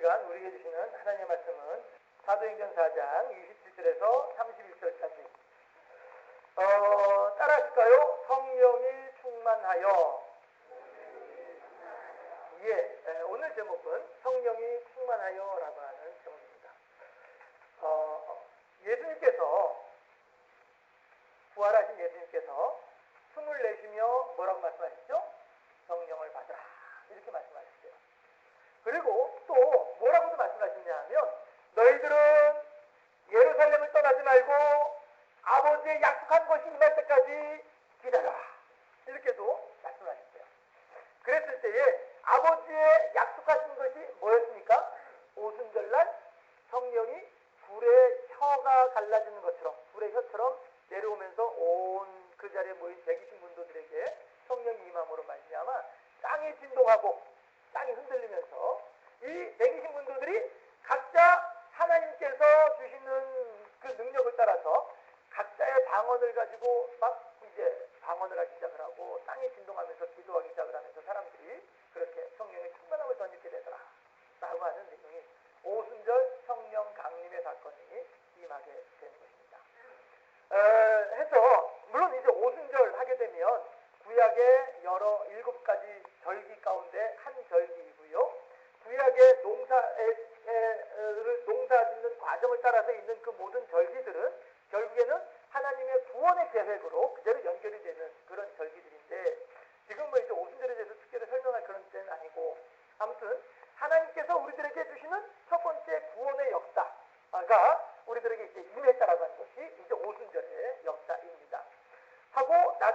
시간 우리에게 주시는 하나님의 말씀은 사도행전 4장 27절에서 31절까지 어, 따라하실까요? 성령이 충만하여 예, 에, 오늘 제목은 성령이 충만하여라고 하는 제목입니다. 어, 예수님께서 부활하신 예수님께서 숨을 내쉬며 뭐라고 말씀하셨죠? 성령을 받으라 이렇게 말씀하셨어요. 그리고 또 뭐라고도 말씀하시냐 하면 너희들은 예루살렘을 떠나지 말고 아버지의 약속한 것이 임할 때까지 기다려라 이렇게도 말씀하셨어요. 그랬을 때에 아버지의 약속하신 것이 뭐였습니까? 오순절날 성령이 불의 혀가 갈라지는 것처럼 불의 혀처럼 내려오면서 온 그 자리에 모인 대기신 분들에게 성령이 임함으로 말미암아 땅이 진동하고 땅이 흔들리면서 이1 2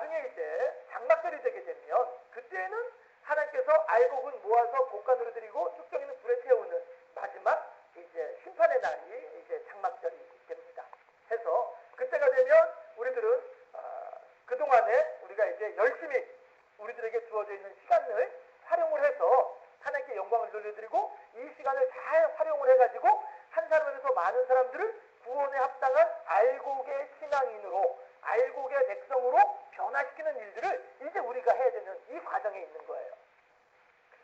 나중에 이제 장막절이 되게 되면 그때는 하나님께서 알곡은 모아서 곡간으로 드리고 쭉정이는 불에 태우는 마지막 이제 심판의 날이 이제 장막절이 됩니다. 해서 그때가 되면 우리들은 어, 그동안에 우리가 이제 열심히 우리들에게 주어져 있는 시간을 활용을 해서 하나님께 영광을 돌려드리고 이 시간을 잘 활용을 해가지고 한 사람에서 많은 사람들을 구원에 합당한 알곡의 신앙인으로 알곡의 백성으로 변화시키는 일들을 이제 우리가 해야 되는 이 과정에 있는 거예요.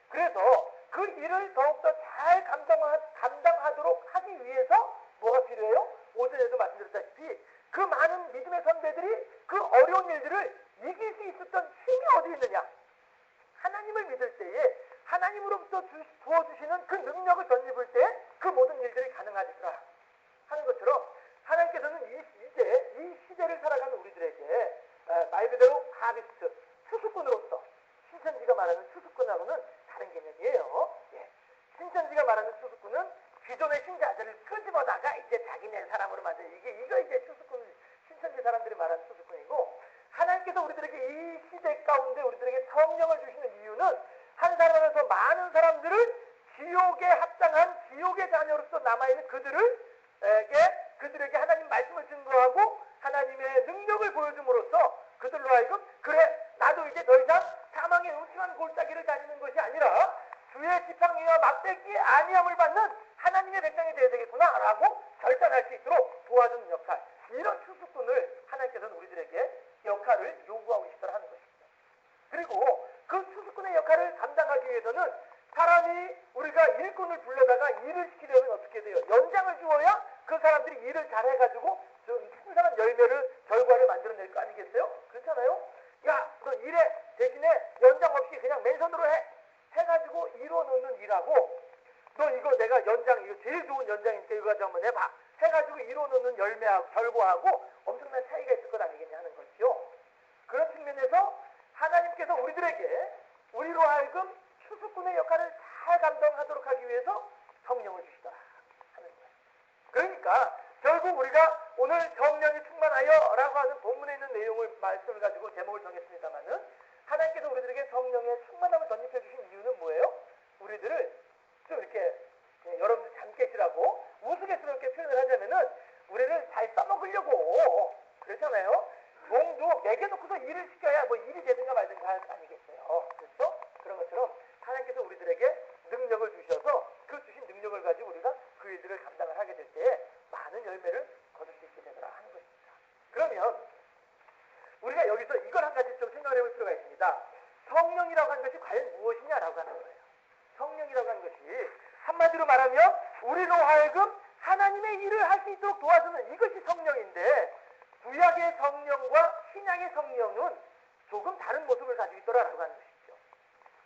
그래서 그 일을 더욱더 잘 감당하, 감당하도록 하기 위해서 뭐가 필요해요? 오전에도 말씀드렸다시피 그 많은 믿음의 선배들이 그 어려운 일들을 이길 수 있었던 힘이 어디 있느냐? 하나님을 믿을 때에 하나님으로부터 주, 부어주시는 그 능력을 던집을 때 그 모든 일들이 가능하리라 하는 것처럼 하나님께서는 이, 이제 이 시대를 살아가는 우리들에게 말 그대로 하비스트, 추수꾼으로서 신천지가 말하는 추수꾼하고는 다른 개념이에요. 예. 신천지가 말하는 추수꾼은 기존의 신자들을 끄집어다가 이제 자기네 사람으로 만든 이게 이거 이제 추수꾼 신천지 사람들이 말하는 추수꾼이고 하나님께서 우리들에게 이 시대 가운데 우리들에게 성령을 주시는 이유는 한 사람에서 많은 사람들을 지옥에 합당한 지옥의 자녀로서 남아있는 그들을에게 그들에게 하나님 말씀을 증거하고 하나님의 능력을 보여줌으로써 그들로 하여금 그래 나도 이제 더 이상 사망의 음침한 골짜기를 다니는 것이 아니라 주의 지팡이와 막대기의 안위함을 받는 하나님의 백성이 되어야 되겠구나라고 결단할 수 있도록 도와주는 역할 이런 추수꾼을 하나님께서는 우리들에게 역할을 요구하고 싶다 하는 것입니다. 그리고 그 추수꾼의 역할을 감당하기 위해서는 사람이 우리가 일꾼을 불러다가 일을 시키려면 어떻게 돼요? 연장을 주어야 그 사람들이 일을 잘 해가지고 풍성한 열매를 결과를 만들어낼 거 아니겠어요? 그렇잖아요? 야, 너 일에 대신에 연장 없이 그냥 맨손으로 해 해가지고 이뤄놓는 일하고 너 이거 내가 연장 이거 제일 좋은 연장인데 이거 가지고 한번 해봐 해가지고 이뤄놓는 열매하고 결과하고 엄청난 차이가 있을 것 아니겠냐 하는 것이죠. 그런 측면에서 하나님께서 우리들에게 우리로 하여금 추수꾼의 역할을 잘 감당하도록 하기 위해서 성령을 주시더라 하는 거예요. 그러니까 결국 우리가 오늘 성령이 충만하여 라고 하는 본문에 있는 내용을 말씀을 가지고 제목을 정했습니다만은 하나님께서 우리들에게 성령의 충만함을 덧입혀 주신 이유는 뭐예요? 우리들을 좀 이렇게 예, 여러분들 잠 깨시라고 우스갯스럽게 표현을 하자면은 우리를 잘 써먹으려고 그렇잖아요. 종도 매겨놓고서 일을 시켜야 뭐 일이 되든가 말든가 할거 아니겠어요. 그렇죠? 그런 것처럼 하나님께서 우리들에게 능력을 주셔서 그 주신 능력을 가지고 우리가 그 일들을 감당을 하게 될때 많은 열매를 거둘 수 있게 되더라 하는 것입니다. 그러면 우리가 여기서 이걸 한 가지 좀 생각을 해볼 필요가 있습니다. 성령이라고 하는 것이 과연 무엇이냐라고 하는 거예요. 성령이라고 하는 것이 한마디로 말하면 우리로 하여금 하나님의 일을 할 수 있도록 도와주는 이것이 성령인데 구약의 성령과 신약의 성령은 조금 다른 모습을 가지고 있더라라고 하는 것이죠.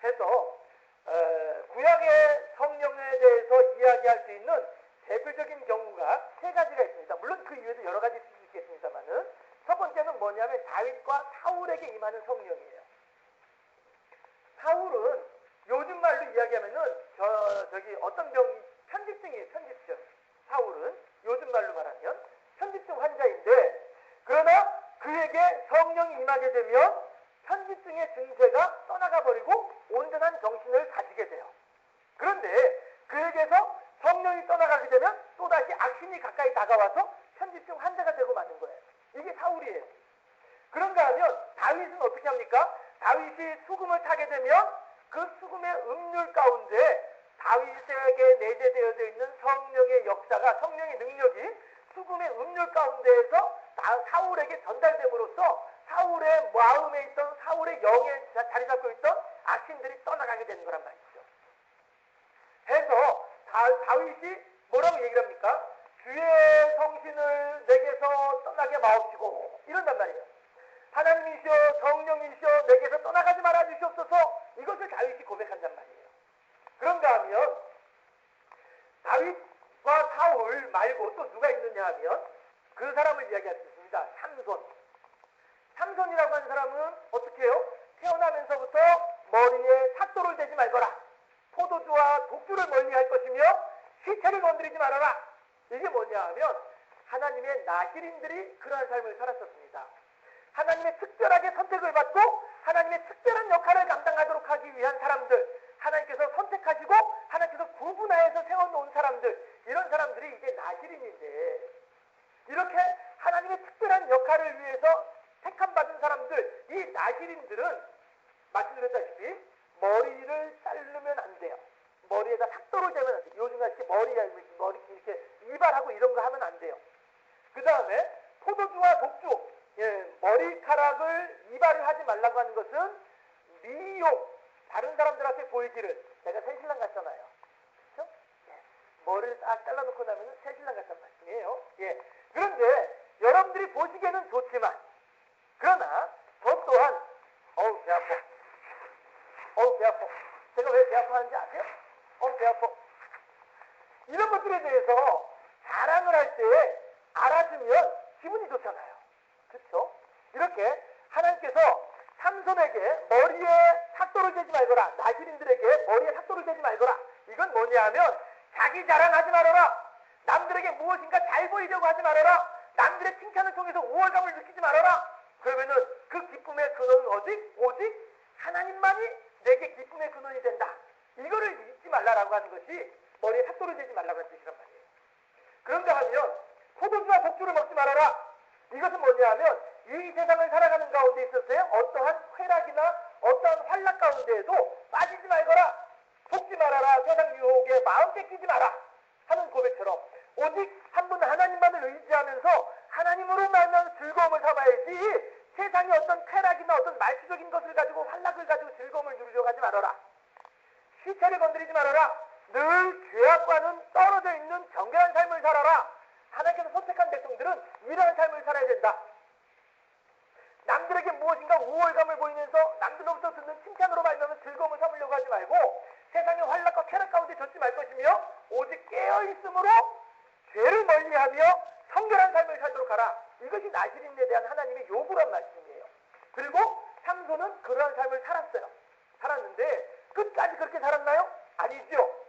해서 어, 구약의 성령에 대해서 이야기할 수 있는 대표적인 경우가 세 가지가 있습니다. 물론 그 이외에도 여러 가지 있을 수 있겠습니다만은 첫 번째는 뭐냐면 다윗과 사울에게 임하는 성령이에요. 사울은 요즘 말로 이야기하면은 저 저기 어떤 병이 편집증이에요. 편집증. 사울은 요즘 말로 말하면 편집증 환자인데 그에게 성령이 임하게 되면 편집증의 증세가 떠나가 버리고 온전한 정신을 가지게 돼요. 그런데 그에게서 성령이 떠나가게 되면 또다시 악신이 가까이 다가와서 편집증 환자가 되고 마는 거예요. 이게 사울이에요. 그런가 하면 다윗은 어떻게 합니까? 다윗이 수금을 타게 되면 그 수금의 음률 가운데 다윗에게 내재되어 있는 성령의 역사가 성령의 능력이 수금의 음률 가운데에서 사울에게 전달됨으로써 사울의 마음에 있던 사울의 영에 자리 잡고 있던 악신들이 떠나가게 되는 거란 말이죠. 해서 다, 윗이 뭐라고 얘기를 합니까? 주의 성신을 내게서 떠나게 마옵시고 이런단 말이에요. 하나님이시여 성령이시여 내게서 떠나가지 말아 주시옵소서 이것을 다윗이 고백한단 말이에요. 그런가 하면 다윗과 사울 말고 또 누가 있느냐 하면 그 사람을 이야기할 수 있습니다. 삼손. 삼손이라고 하는 사람은 어떻게 해요? 태어나면서부터 머리에 삭도를 대지 말거라. 포도주와 독주를 멀리할 것이며 시체를 건드리지 말아라. 이게 뭐냐 하면 하나님의 나시린들이 그러한 삶을 살았었습니다. 하나님의 특별하게 선택을 받고 하나님의 특별한 역할을 감당하도록 하기 위한 사람들, 하나님께서 선택하시고 하나님께서 구분하여서 세워놓은 사람들, 이런 사람들이 이제 나시린인데 이렇게 하나님의 특별한 역할을 위해서 택함받은 사람들, 이 나시린들은 말씀드렸다시피 머리를 자르면 안 돼요. 머리에다 삭도를 대면 안 돼요. 요즘같이 머리에 머리 이렇게 이발하고 이런 거 하면 안 돼요. 그 다음에 포도주와 독주, 예, 머리카락을 이발을 하지 말라고 하는 것은 미용, 다른 사람들한테 보이기를 내가 새신랑 같잖아요. 그렇죠? 예, 머리를 딱 잘라놓고 나면 새신랑 같단 말씀이에요. 예. 그런데 여러분들이 보시기에는 좋지만 그러나 저 또한 어우 배 아파. 어우 배 아파. 제가 왜 배 아파하는지 아세요? 어우 배 아파. 이런 것들에 대해서 자랑을 할 때 알아주면 기분이 좋잖아요. 그렇죠? 이렇게 하나님께서 삼손에게 머리에 삭도를 대지 말거라. 나시린들에게 머리에 삭도를 대지 말거라. 이건 뭐냐 하면 자기 자랑하지 말아라. 남들에게 무엇인가 잘 보이려고 하지 말아라. 남들의 칭찬을 통해서 우월감을 느끼지 말아라. 그러면은 그 기쁨의 근원은 어디? 오직 하나님만이 내게 기쁨의 근원이 된다. 이거를 잊지 말라라고 하는 것이 머리에 삭도를 대지 말라고 하는 뜻이란 말이에요. 그런가 하면 포도주와 독주를 먹지 말아라. 이것은 뭐냐 하면 이 세상을 살아가는 가운데 있어서의 어떠한 쾌락이나 어떠한 환락 가운데에도 빠지지 말거라. 속지 말아라. 세상 유혹에 마음 뺏기지 마라. 하는 고백처럼 오직 한 분 하나님만을 의지하면서 하나님으로 말면 즐거움을 삼아야지 세상의 어떤 쾌락이나 어떤 말초적인 것을 가지고 환락을 가지고 즐거움을 누리려고 하지 말아라. 시체를 건드리지 말아라. 늘 죄악과는 떨어져 있는 정결한 삶을 살아라. 하나님께서 선택한 백성들은 이러한 삶을 살아야 된다. 남들에게 무엇인가 우월감을 보이면서 남들로부터 듣는 칭찬으로 말미암아 즐거움을 삼으려고 하지 말고 세상의 환락과 쾌락 가운데 젖지 말 것이며 오직 깨어 있으므로 죄를 멀리하며 성결한 삶을 살도록 하라. 이것이 나시린에 대한 하나님의 요구란 말씀이에요. 그리고 삼손은 그러한 삶을 살았어요. 살았는데 끝까지 그렇게 살았나요? 아니죠.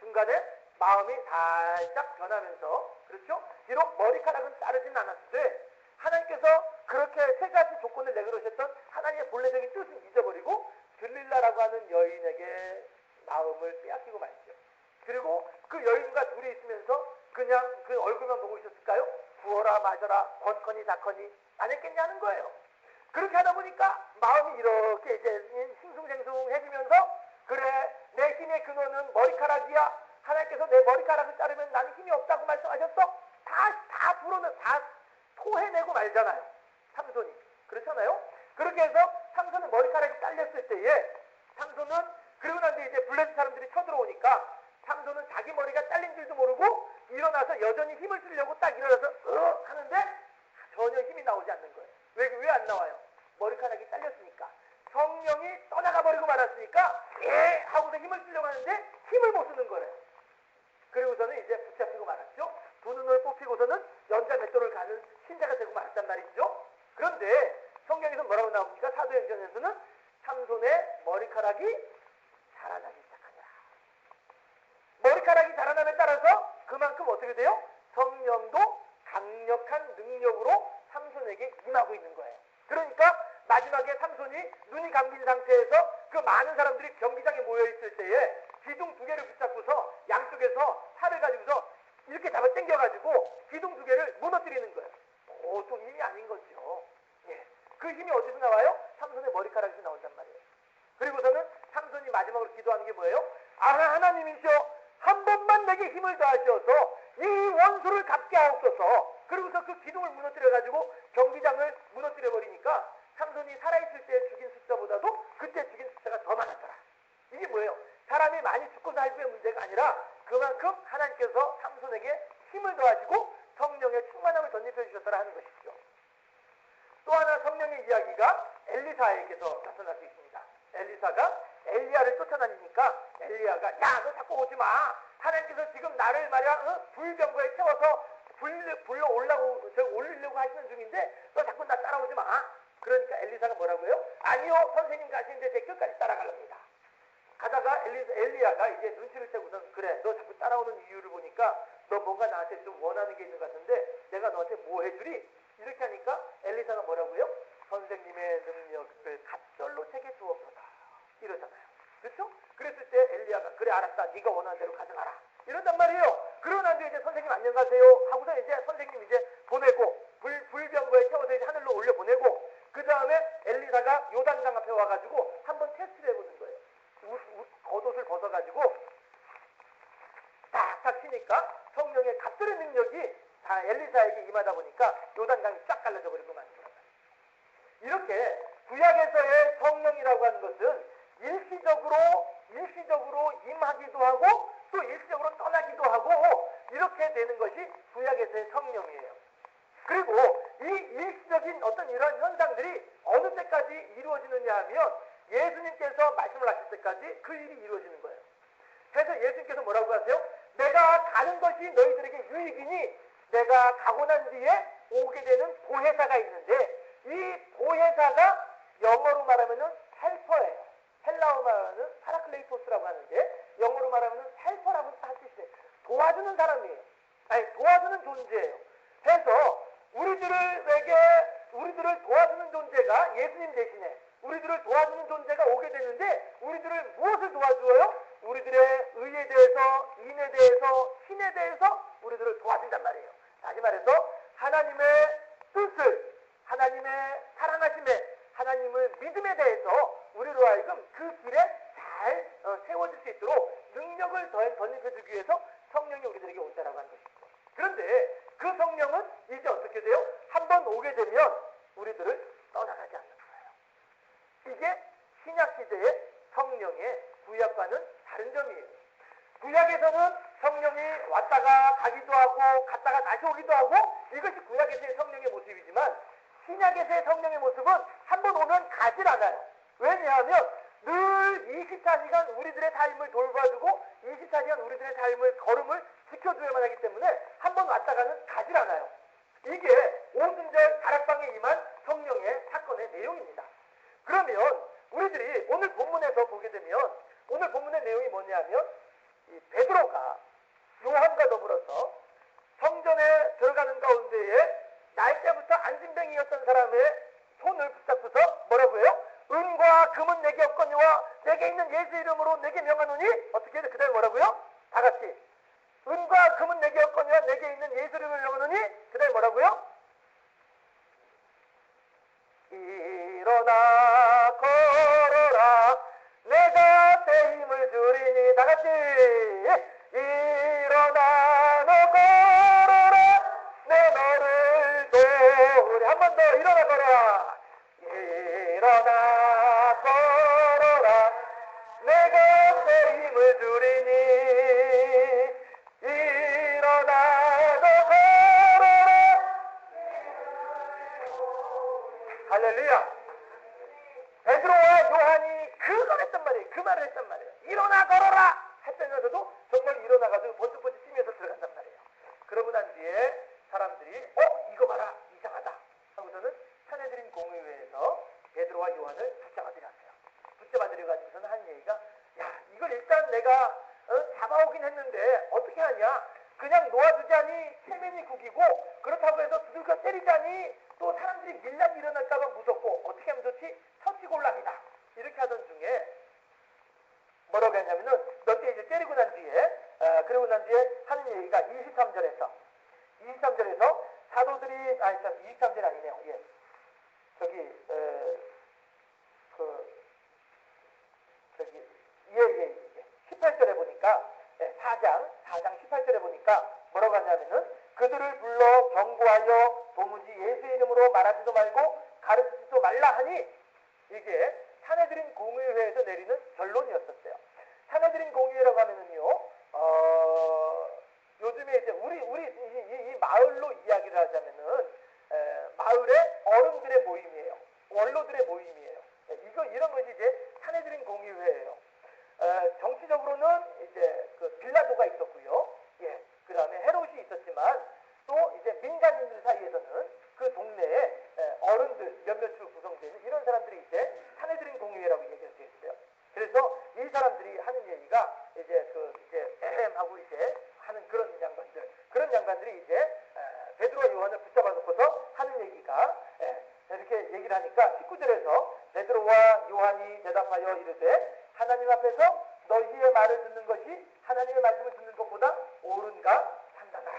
중간에 마음이 살짝 변하면서 그렇죠? 비록 머리카락은 자르진 않았는데 하나님께서 그렇게 세 가지 조건을 내걸으셨던 하나님의 본래적인 뜻을 잊어버리고 들릴라라고 하는 여인에게 마음을 빼앗기고 말죠. 그리고 그 여인과 둘이 있으면서 그냥 그 얼굴만 보고 있었을까요? 부어라 마셔라 건커니 다커니 안 했겠냐는 거예요. 그렇게 하다 보니까 마음이 이렇게 이제 싱숭생숭해지면서 그래 내 힘의 근원은 머리카락이야. 하나님께서 내 머리카락을 자르면 나는 힘이 없다고 말씀하셨어? 다, 다 불어내, 다 토해내고 말잖아요. 삼손이. 그렇잖아요? 그렇게 해서 삼손의 머리카락이 잘렸을 때에 삼손은 그러고 난 뒤에 이제 블레셋 사람들이 쳐들어오니까 삼손은 자기 머리가 잘린 줄도 모르고 일어나서 여전히 힘을 쓰려고 딱 일어나서 어 하는데 전혀 힘이 나오지 않는 거예요. 왜 왜 안 나와요? 머리카락이 잘렸으니까 성령이 떠나가 버리고 말았으니까 예 하고서 힘을 쓰려고 하는데 힘을 못 쓰는 거예요. 그리고서는 이제 붙잡히고 말았죠. 두 눈을 뽑히고서는 연자 맷돌을 가는 신자가 되고 말았단 말이죠. 그런데 성경에서 뭐라고 나옵니까? 사도행전에서는 삼손의 머리카락이 자라나기. 머리카락이 자라남에 따라서 그만큼 어떻게 돼요? 성령도 강력한 능력으로 삼손에게 임하고 있는 거예요. 그러니까 마지막에 삼손이 눈이 감긴 상태에서 그 많은 사람들이 경기장에 모여 있을 때에 기둥 두 개를 붙잡고서 양쪽에서 팔을 가지고서 이렇게 잡아 당겨가지고 기둥 두 개를 무너뜨리는 거예요. 보통 힘이 아닌 거죠. 예. 그 힘이 어디서 나와요? 삼손의 머리카락에서 나온단 말이에요. 그리고서는 삼손이 마지막으로 기도하는 게 뭐예요? 아 하나님이시여 한 번만 내게 힘을 더하셔서 이 원수를 갚게 하옵소서. 그리고서 그 기둥을 무너뜨려 가지고 경기장을 무너뜨려 버리니까 삼손이 살아있을 때 죽인 숫자보다도 그때 죽인 숫자가 더 많았더라. 이게 뭐예요? 사람이 많이 죽고 살 뿐의 문제가 아니라 그만큼 하나님께서 삼손에게 힘을 더하시고 성령의 충만함을 덧입혀 주셨더라 하는 것이죠. 또 하나 성령의 이야기가 엘리사에게서 나타날 수 있습니다. 엘리사가 엘리야를 쫓아다니니까 엘리야가 오지 마. 하나님께서 지금 나를 말이야 어? 불병거에 채워서 불, 불러 올라고 저 올리려고 하시는 중인데 너 자꾸 나 따라오지 마. 그러니까 엘리사가 뭐라고요? 아니요 선생님 가시는데 제 끝까지 따라갈랍니다. 가다가 엘리, 엘리야가 이제 눈치를 채고선 그래 너 자꾸 따라오는 이유를 보니까 너 뭔가 나한테 좀 원하는 게 있는 것 같은데 내가 너한테 뭐 해주리? 이렇게 하니까 엘리사가 뭐라고요? 선생님의 능력을 갑절로 제게 주옵소서 이러잖아요. 그렇죠? 그랬을 때 엘리야가 그래 알았다 네가 원하는 대로 가져가라 이런단 말이에요. 그러나 이제 선생님 안녕 가세요 하고서 이제 선생님 이제 보내고 불 불병거에 태워서 이제 하늘로 올려 보내고 그 다음에 엘리사가 요단강 앞에 와가지고 한번 테스트를 해보는 거예요. 옷, 옷, 겉옷을 벗어가지고 딱딱 치니까 성령의 갑들의 능력이 다 엘리사에게 임하다 보니까 요단강이 쫙 갈라져 버리고 말이죠. 이렇게 구약에서의 성령이라고 하는 것은 일시적으로 일시적으로 임하기도 하고 또 일시적으로 떠나기도 하고 이렇게 되는 것이 구약에서의 성령이에요. 그리고 이 일시적인 어떤 이런 현상들이 어느 때까지 이루어지느냐 하면 예수님께서 말씀을 하실 때까지 그 일이 이루어지는 거예요. 그래서 예수님께서 뭐라고 하세요? 내가 가는 것이 너희들에게 유익이니 내가 가고 난 뒤에 오게 되는 보혜사가 있는데 이 보혜사가 영어로 말하면은 헬퍼예요. 헬라어 말하는 파라클레이토스라고 하는데 영어로 말하면은 헬퍼라고 할수 있어요. 도와주는 사람이에요. 아니 도와주는 존재예요. 그래서 우리들에게 우리들을 도와주는 존재가 예수님 대신에 우리들을 도와주는 존재가 오게 되는데 우리들을 무엇을 도와주어요? 우리들의 의에 대해서 인에 대해서 신에 대해서 우리들을 도와준단 말이에요. 다시 말해서 하나님의 뜻을 하나님의 사랑하심에 하나님을 믿음에 대해서 우리로 하여금 그 길에 잘 어, 세워질 수 있도록 능력을 더 덧입혀주기 위해서 성령이 우리들에게 온다라고 하는 것이죠. 그런데 그 성령은 이제 어떻게 돼요? 한번 오게 되면 우리들을 떠나가지 않는 거예요. 이게 신약 시대의 성령의 구약과는 다른 점이에요. 구약에서는 성령이 왔다가 가기도 하고 갔다가 다시 오기도 하고 이것이 구약에서의 성령의 모습이지만 신약에서의 성령의 모습은 한 번 오면 가질 않아요. 왜냐하면 늘 24시간 우리들의 삶을 돌봐주고 24시간 우리들의 삶을 걸음을 지켜줘야만 하기 때문에 한 번 왔다가는 가질 않아요. 이게 오순절 다락방에 임한 성령의 사건의 내용입니다. 그러면 우리들이 오늘 본문에서 보게 되면 오늘 본문의 내용이 뭐냐면 이 베드로가 요한과 더불어서 성전에 들어가는 가운데에 날때부터 안진뱅이였던 사람의 손을 붙잡고서 뭐라고 해요? 은과 금은 내게 없거니와 내게 있는 예수 이름으로 내게 명하노니 어떻게? 그 다음에 뭐라고요? 다 같이. 은과 금은 내게 없거니와 내게 있는 예수 이름을 명하노니 그 다음에 뭐라고요? 일어나 걸어라. 내가 새 힘을 주리니. 다 같이. 일어나 너 걸어라. 내 너를 도우리 한 번 더 일어나 걸어라. 일어나 어, 그러고 난 뒤에 하는 얘기가 23절에서 23절에서 사도들이 아니 참 23절 아니네요. 예. 저기 에, 그 저기 예예 예, 예. 18절에 보니까 예, 4장 4장 18절에 보니까 뭐라고 하냐면은 그들을 불러 경고하여 도무지 예수의 이름으로 말하지도 말고 가르치지도 말라 하니 이게 사내들인 공의회에서 내리는 결론이었었어요. 사내들인 공의회라고 하면은요, 어, 요즘에 이제 우리 우리 이, 이- 이 마을로 이야기를 하자면은 에, 마을의 어른들의 모임이에요. 원로들의 모임이에요. 예, 이거 이런 것이 이제 사내들인 공의회예요. 에, 정치적으로는 이제 그 빌라도가 있었고요. 예, 그 다음에 헤롯이 있었지만 또 이제 민간인들 사이에서는 그 동네에 에, 어른들 몇몇으로 구성되는 이런 사람들이 이제 사내들인 수 있어요. 그래서 이 사람들이 하는 얘기가 이제 그 이제 에헴하고 이제 하는 그런 양반들 그런 양반들이 이제 에, 베드로와 요한을 붙잡아 놓고서 하는 얘기가 에, 이렇게 얘기를 하니까 19절에서 베드로와 요한이 대답하여 이르되 하나님 앞에서 너희의 말을 듣는 것이 하나님의 말씀을 듣는 것보다 옳은가 판단하라.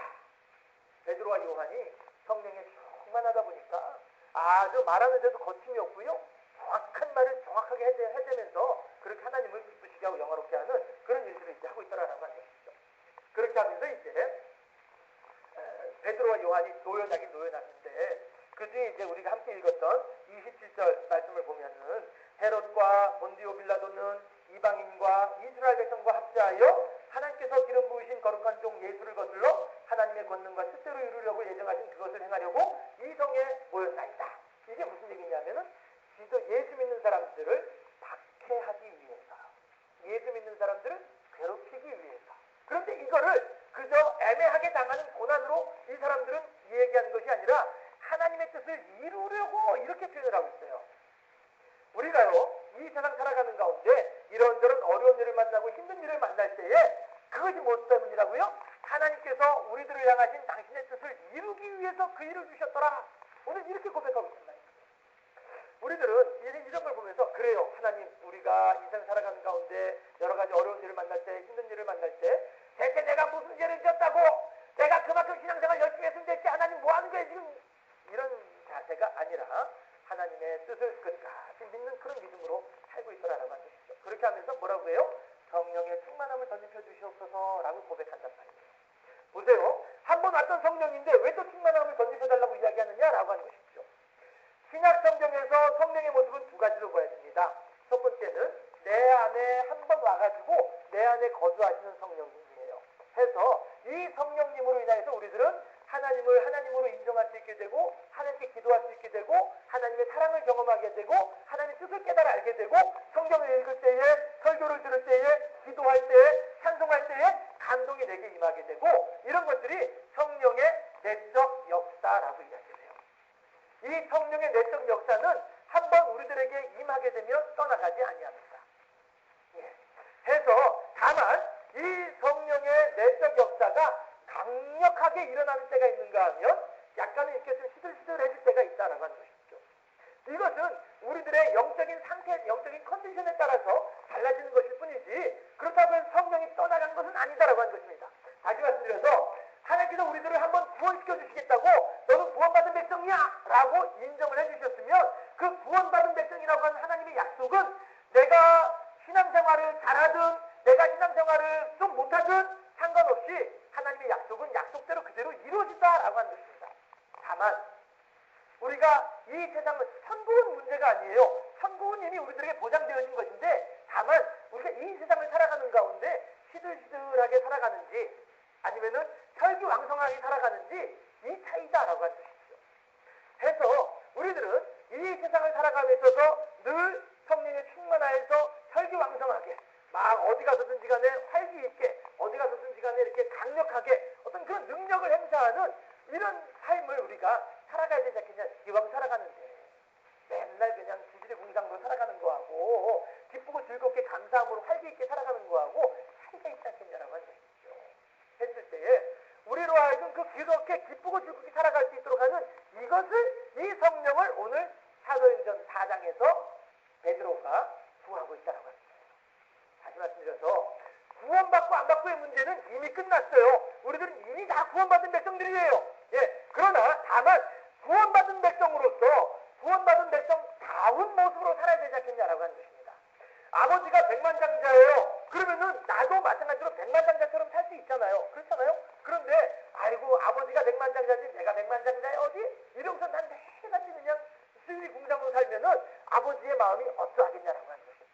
베드로와 요한이 성령에 충만하다 보니까 아주 말하는데도 거침이 없고요. 정확한 말을 정확하게 해제, 해제면서 그렇게 하나님을 기쁘시게 하고 영화롭게 하는 그런 일들을 이제 하고 있다라는 하는 것이죠. 그렇게 하면서 이제 에, 베드로와 요한이 노연하긴 노연하는데 그 뒤에 이제 우리가 함께 읽었던 27절 말씀을 보면은 헤롯과 본디오 빌라도는 이방인과 이스라엘 백성과 합자하여 하나님께서 기름 부으신 거룩한 종 예수를 거슬러 하나님의 권능과 뜻대로 이루려고 예정하신 그것을 행하려고 이 성에 모였나이다. 이게 무슨 얘기냐면은 진짜 예수 믿는 사람들을 박해하기 위해서 예수 믿는 사람들을 괴롭히기 위해서 그런데 이거를 그저 애매하게 당하는 고난으로 이 사람들은 얘기하는 것이 아니라 하나님의 뜻을 이루려고 이렇게 표현을 하고 있어요. 우리가요, 이 세상 살아가는 가운데 이런저런 어려운 일을 만나고 힘든 일을 만날 때에 그것이 무엇 때문이라고요? 하나님께서 우리들을 향하신 당신의 뜻을 이루기 위해서 그 일을 주셨더라. 오늘 이렇게 고백하고 있습니다. 우리들은 이- 이런 걸 보면서 그래요. 하나님 우리가 인생 살아가는 가운데 여러 가지 어려운 일을 만날 때 힘든 일을 만날 때 대체 내가 무슨 죄를 지었다고 내가 그만큼 신앙생활 열심히 했으면 됐지 하나님 뭐 하는 거야 지금 이런 자세가 아니라 하나님의 뜻을 끝까지 믿는 그런 믿음으로 살고 있더라라고 하는 것이죠. 그렇게 하면서 뭐라고 해요? 성령의 충만함을 덧입혀 주시옵소서라고 고백한단 말이에요. 왔던 성령인데 왜 또 충만함을 덧입혀 달라고 이야기하느냐라고 하는 것이죠. 신약 성경에서 성령의 모습은 두 가지로 보여집니다. 첫 번째는 내 안에 한 번 와가지고 내 안에 거주하시는 성령님이에요. 해서 이 성령님으로 인하여서 우리들은 하나님을 하나님으로 인정할 수 있게 되고 하나님께 기도할 수 있게 되고 하나님의 사랑을 경험하게 되고 하나님의 뜻을 깨달아 알게 되고 성경을 읽을 때에 설교를 들을 때에 기도할 때에 찬송할 때에 감동이 내게 임하게 되고 이런 것들이 성령의 내적 역사라고 이야기해요. 이 성령의 내적 역사는 한번 우리들에게 임하게 되면 떠나가지 아니합니다. 예. 해서 다만 이 성령의 내적 역사가 강력하게 일어나는 때가 있는가 하면 약간은 이렇게 좀 시들시들해질 때가 있다라고 하는 것이죠. 이것은 우리들의 영적인 상태, 영적인 컨디션에 따라서 달라지는 것일 뿐이지 그렇다고 해서 성령이 떠나간 것은 아니다라고 하는 것입니다. 다시 말씀드려서 하나님께서 우리들을 한번 구원시켜 주시겠다고 너는 구원받은 백성이야 라고 인정을 해주셨으면 그 구원받은 백성이라고 하는 하나님의 약속은 내가 신앙생활을 잘하든 내가 신앙생활을 좀 못하든 상관없이 하나님의 약속은 약속대로 그대로 이루어진다라고 하는 것입니다. 다만 우리가 이 세상은 천국은 문제가 아니에요. 천국은 이미 우리들에게 보장되어진 것인데 다만 우리가 이 세상을 살아가는 가운데 시들시들하게 살아가는지 아니면은 혈기왕성하게 살아가는지 이 차이다라고 하는 것이죠. 해서 우리들은 이 세상을 살아감에 있어서 늘 성령의 충만하여서 혈기왕성하게 막 어디 가서든지 간에 활기 있게 어디 가서든지 간에 이렇게 강력하게 어떤 그런 능력을 행사하는 이런 삶을 우리가 살아가야 되지 않겠냐 이왕 살아가는데 맨날 그냥 지지리공상으로 살아가는 거하고 기쁘고 즐겁게 감사함으로 활기 있게 살아가는 거하고 차이가 있지 않겠냐라고 하는 거죠. 우리들은 이미 끝났어요. 우리들은 이미 다 구원받은 백성들이에요. 예. 그러나 다만 구원받은 백성으로서 구원받은 백성다운 모습으로 살아야 되지 않겠냐라고 하는 것입니다. 아버지가 백만장자예요. 그러면은 나도 마찬가지로 백만장자처럼 살 수 있잖아요. 그렇잖아요? 그런데 아이고 아버지가 백만장자지 내가 백만장자야 어디? 이러면서 난 매일같이 그냥 수위 공장으로 살면은 아버지의 마음이 어떠하겠냐라고 하는 것이죠.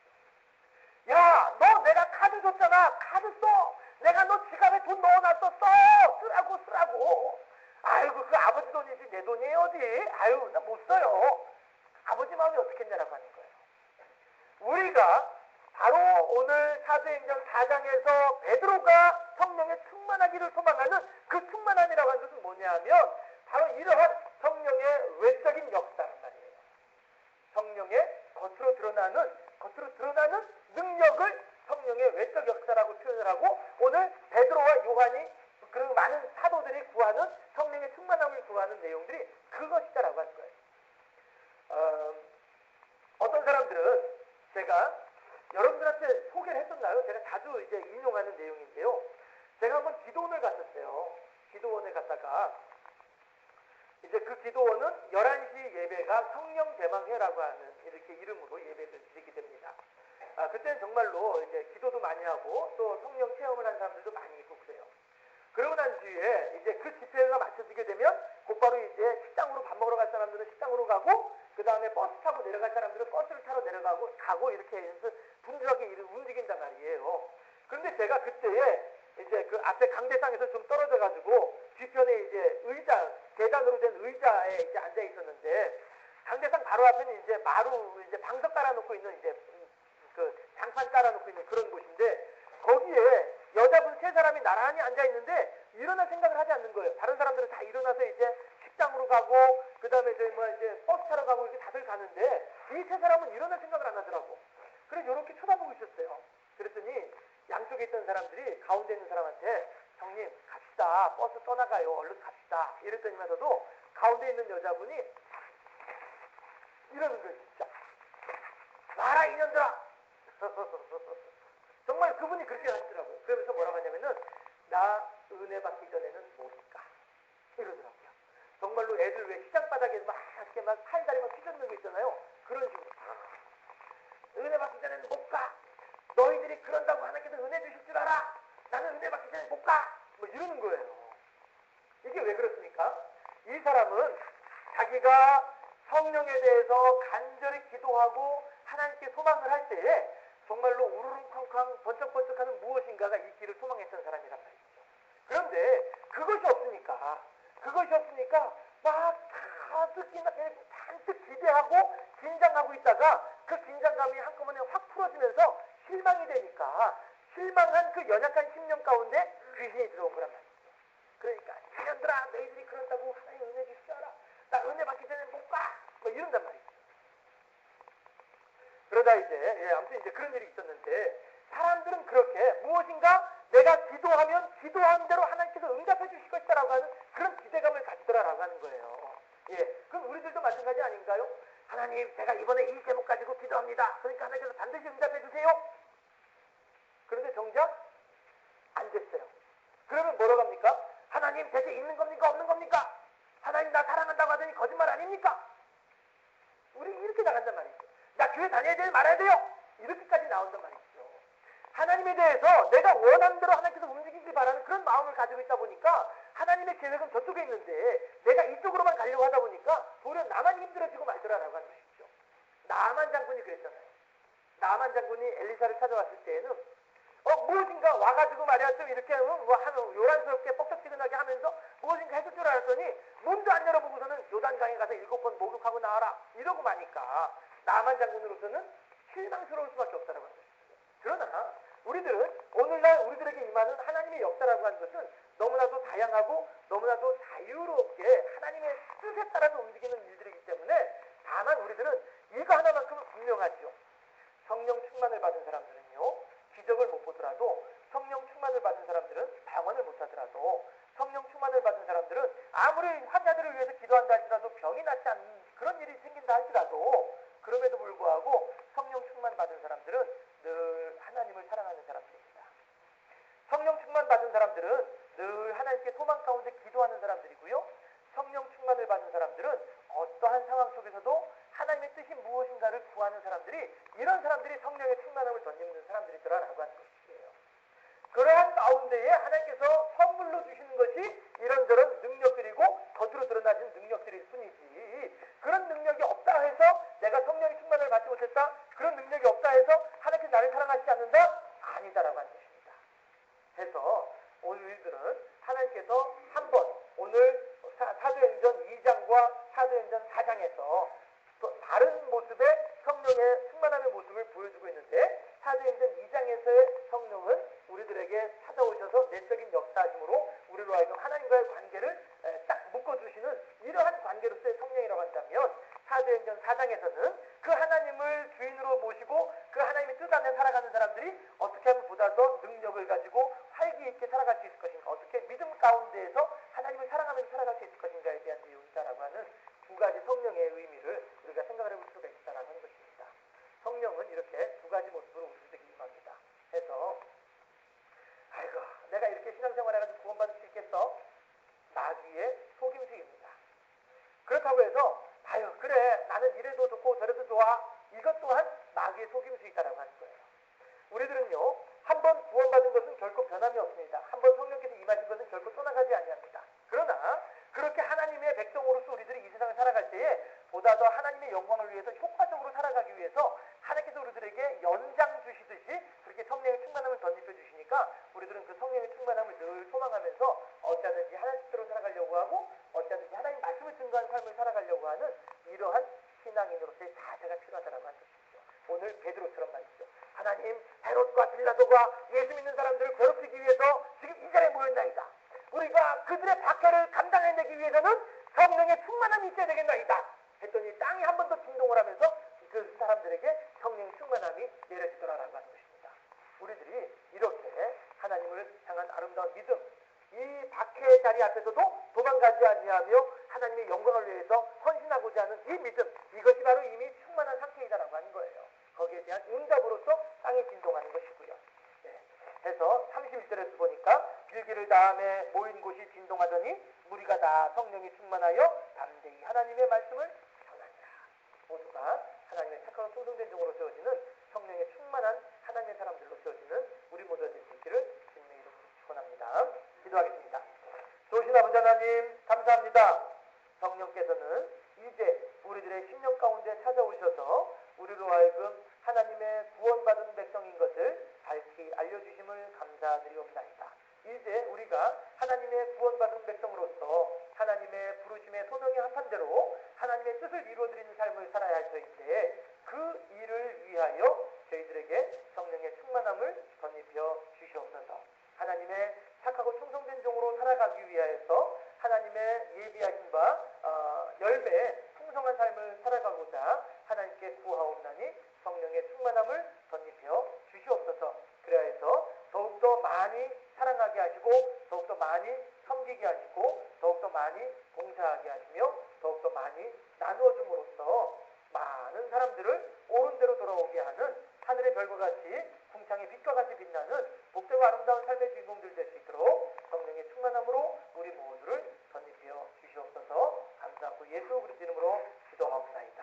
야, 너 내가 카드 줬잖아. 카드 써. 내가 너 지갑에 돈 넣어놨어. 써. 쓰라고 쓰라고. 아이고 그 아버지 돈이지 내 돈이에요 어디? 아유 나 못 써요. 아버지 마음이 어떻겠냐라고 하는 거예요. 우리가 바로 오늘 사도행전 4장에서 베드로가 성령에 충만하기를 소망하는 그 충만함이라고 하는 것은 뭐냐면 바로 이러한 성령의 외적인 역사란 말이에요. 성령의 겉으로 드러나는 겉으로 드러나는 능력을 성령의 외적 역사라고 표현을 하고 오늘 베드로와 요한이 그런 많은 사도들이 구하는 성령의 충만함을 구하는 내용들이 그것이다라고 하는 거예요. 어, 어떤 사람들은 제가 여러분들한테 소개를 했었나요? 제가 자주 이제 인용하는 내용인데요. 제가 한번 기도원을 갔었어요. 기도원에 갔다가 이제 그 기도원은 11시 예배가 성령 대망회라고 하는 이렇게 이름으로 예배를 드리게 됩니다. 아, 그때는 정말로 이제 기도도 많이 하고 또 성령 체험을 한 사람들도 많이 그러고 난 뒤에 이제 그 집회가 마쳐지게 되면 곧바로 이제 식당으로 밥 먹으러 갈 사람들은 식당으로 가고 그 다음에 버스 타고 내려갈 사람들은 버스를 타러 내려가고 가고 이렇게 해서 분주하게 움직인단 말이에요. 그런데 제가 그때에 이제 그 앞에 강대상에서 좀 떨어져 가지고 뒤편에 이제 의자 계단으로 된 의자에 이제 앉아 있었는데 강대상 바로 앞에는 이제 마루 이제 방석 깔아놓고 있는 이제 그 장판 깔아놓고 있는 그런 곳인데 거기에 여자분 세 사람이 나란히 앉아 있는데 일어날 생각을 하지 않는 거예요. 다른 사람들은 다 일어나서 이제 식당으로 가고 그 다음에 저희 뭐 이제 버스 타러 가고 이렇게 다들 가는데 이 세 사람은 일어날 생각을 안 하더라고. 그래서 이렇게 쳐다보고 있었어요. 그랬더니 양쪽에 있던 사람들이 가운데 있는 사람한테 형님 갑시다 버스 떠나가요 얼른 갑시다 이랬더니면서도 가운데 있는 여자분이 이러는 거예요 진짜 나라 이년들아 정말 그분이 그렇게 하시더라고요 그러면서 뭐라고 하냐면은 나 은혜 받기 전에는 못가 이러더라고요. 정말로 애들 왜 시장 바닥에 막 이렇게 막 팔다리 막 휘젓는 거 있잖아요. 그런 식으로. 은혜 받기 전에는 못 가. 너희들이 그런다고 하나님께서 은혜 주실 줄 알아? 나는 은혜 받기 전에 못 가. 뭐 이러는 거예요. 이게 왜 그렇습니까? 이 사람은 자기가 성령에 대해서 간절히 기도하고 하나님께 소망을 할 때에 정말로 우르릉쾅쾅 번쩍번쩍하는 무엇인가가 있기를 소망했던 사람이란 말이죠. 그런데 그것이 없으니까 그것이 없으니까 막 가득히나 잔뜩 기대하고 긴장하고 있다가 그 긴장감이 한꺼번에 확 풀어지면서 실망이 되니까 실망한 그 연약한 심령 가운데 귀신이 들어온 거란 말이죠. 그러니까 이년들아 너희들이 그런다고 하나님 은혜 알아. 나 은혜 받기 전에 못 가. 뭐 이런단 말이죠. 그러다 이제 예, 아무튼 이제 그런 일이 있었는데 사람들은 그렇게 무엇인가 내가 기도하면 기도한 대로 하나님께서 응답해 주실 것이다라고 하는 그런 기대감을 가지더라라고 하는 거예요. 예, 그럼 우리들도 마찬가지 아닌가요? 하나님, 제가 이번에 이 제목 가지고 기도합니다. 그러니까 하나님께서 반드시 응답해 주세요. 그런데 정작 안 됐어요. 그러면 뭐라고 합니까? 하나님 대체 있는 겁니까? 없는 겁니까? 하나님 나 사랑한다고 하더니 거짓말 아닙니까? 우리 이렇게 나간단 말이죠. 나 교회 다녀야 돼 말아야 돼요. 이렇게까지 나온단 말이죠. 하나님에 대해서 내가 원하는 대로 하나님께서 움직이길 바라는 그런 마음을 가지고 있다 보니까 하나님의 계획은 저쪽에 있는데 내가 이쪽으로만 가려고 하다 보니까 도리어 나만 힘들어지고 말더라라고 하는 것이죠. 나만 장군이 그랬잖아요. 나만 장군이 엘리사를 찾아왔을 때에는 어 무엇인가 와가지고 말이야 좀 이렇게 어, 뭐 하면 요란스럽게 뻑뻑지근하게 하면서 무엇인가 해줄 줄 알았더니 문도 안 열어보고서는 요단강에 가서 일곱 번 목욕하고 나와라 이러고 마니까 나만 장군으로서는 실망스러울 수밖에 없다라고 하는 것이죠. 그러나 우리들은 오늘날 우리들에게 임하는 하나님의 역사라고 하는 것은 너무나도 다양하고 너무나도 자유롭게 하나님의 뜻에 따라서 움직이는 일들이기 때문에 다만 우리들은 이거 하나만큼은 분명하죠. 성령 충만을 받은 사람들은요. 기적을 못 보더라도 성령 충만을 받은 사람들은 방언을 못 하더라도 성령 충만을 받은 사람들은 아무리 환자들을 위해서 기도한다 할지라도 병이 낫지 않는 그런 일이 생긴다 할지라도 그럼에도 불구하고 성령 충만 받은 사람들은 늘 하나님을 사랑하는 사람들입니다. 성령 충만 받은 사람들은 늘 하나님께 소망 가운데 기도하는 사람들이고요. 성령 충만을 받은 사람들은 어떠한 상황 속에서도 하나님의 뜻이 무엇인가를 구하는 사람들이 이런 사람들이 성령의 충만함을 덧입는 사람들이더라라고 하는 것이에요. 그러한 가운데에 하나님께서 선물로 주시는 것이 이런저런 능력들이고 겉으로 드러나진 능력들일 뿐이지 그런 능력이 없다 해서 내가 성령의 충만을 받지 못했다 그런 능력이 없다 해서 하나님께서 나를 사랑하시지 않는다 아니다라고 하는 것입니다. 해서 오늘 우리들은 하나님께서 한 번 오늘 사, 사도행전 2장과 사도행전 4장에서 또 다른 모습의 성령의 충만함의 모습을 보여주고 있는데 사도행전 2장에서의 성령은 우리들에게 찾아오셔서 내적인 역사하심으로 우리로 하여금 하나님과의 관계를 딱 묶어주시는 이러한 관계로서의 성령이라고 한다면 사도행전 4장에서는 그 하나님을 주인으로 모시고 그 하나님의 뜻 안에 살아가는 사람들이 어떻게 하면 보다 더 능력을 가지고 활기 있게 살아갈 수 있을 것인가 어떻게 믿음 가운데에서 하나님을 사랑하면서 살아갈 수 있을 것인가에 대한 내용이다라고 하는 두 가지 성령의 의미를 우리가 생각을 해볼 수가 있다라는 것입니다. 성령은 이렇게 두 가지 모습으로 우리들에게 임합니다. 해서 아이고 내가 이렇게 신앙생활 해가지고 구원받을 수 있겠어? 마귀의 속임수입니다. 그렇다고 해서 아유 그래 나는 이래도 좋고 저래도 좋아 이것 또한 마귀의 속임수이다라고 하는 거예요 한 번 구원받은 것은 결코 변함이 없습니다. 한 번 성령께서 임하신 것은 결코 떠나가지 아니합니다. 그러나 그렇게 하나님의 백성으로서 우리들이 이 세상을 살아갈 때에 보다 더 하나님의 영광을 위해서 효과적으로 살아가기 위해서 하나님께서 우리들에게 연장 주시듯이 그렇게 성령의 충만함을 덧입혀 주시니까 우리들은 그 성령의 충만함을 늘 소망하면서 어쩌든지 하나님 뜻대로 살아가려고 하고 어쩌든지 하나님 말씀을 증거하는 삶을 살아가려고 하는 이러한 신앙인으로서의 자세가 필요하다고 하는 것이죠. 오늘 베드로처럼 말이죠. 하나님 헤롯과 빌라도가 예수 믿는 사람들을 괴롭히기 위해서 지금 이 자리에 모였나이다. 우리가 그들의 박해를 감당해내기 위해서는 성령의 충만함이 있어야 되겠나이다. 했더니 땅이 한 번 더 진동을 하면서 그 사람들에게 성령의 충만함이 내려지더라라고 하는 것입니다. 우리들이 이렇게 하나님을 향한 아름다운 믿음, 이 박해의 자리 앞에서도 도망가지 아니하며 하나님의 영광을 위해서 헌신하고자 하는 이 믿음, 이것이 바로 이미 충만한 상태이다라고 하는 거예요. 거기에 대한 응답으로서 땅이 진동하는 것이고요. 네. 해서 31절에서 보니까 빌기를 다음에 모인 곳이 진동하더니 무리가 다 성령이 충만하여 담대히 하나님의 말씀을 전하니라. 모두가 하나님의 착하고 충성된 종으로 세워지는 성령의 충만한 하나님의 사람들로 세워지는 우리 모두가 될 수 있기를 주님의 이름으로 축원합니다. 기도하겠습니다. 좋으신 아버지 하나님 감사합니다. 성령께서는 이제 우리들의 심령 가운데 찾아오셔서 우리로 하여금 하나님의 구원받은 백성인 것을 밝히 알려주심을 감사드리옵나이다. 이제 우리가 하나님의 구원받은 백성으로서 하나님의 부르심의 소명에 합한 대로 하나님의 뜻을 이루어드리는 삶을 살아야 할 터인데 그 일을 위하여 저희들에게 성령의 충만함을 덧입혀 주시옵소서. 하나님의 착하고 충성된 종으로 살아가기 위하여서 하나님의 예비하신 바 어, 열매 풍성한 삶을 살아가고자 하나님께 구하옵나니 성령의 충만함을 덧입혀 주시옵소서. 그래야 해서 더욱더 많이 사랑하게 하시고 더욱더 많이 섬기게 하시고 더욱더 많이 봉사하게 하시며 더욱더 많이 나누어 줌으로써 많은 사람들을 옳은 대로 돌아오게 하는 하늘의 별과 같이 궁창의 빛과 같이 빛나는 복되고 아름다운 삶의 주인공들 될 수 있도록 성령의 충만함으로 우리 모두를 덧입혀 주시옵소서 감사하고 예수 그리스도 이름으로 기도하옵나이다.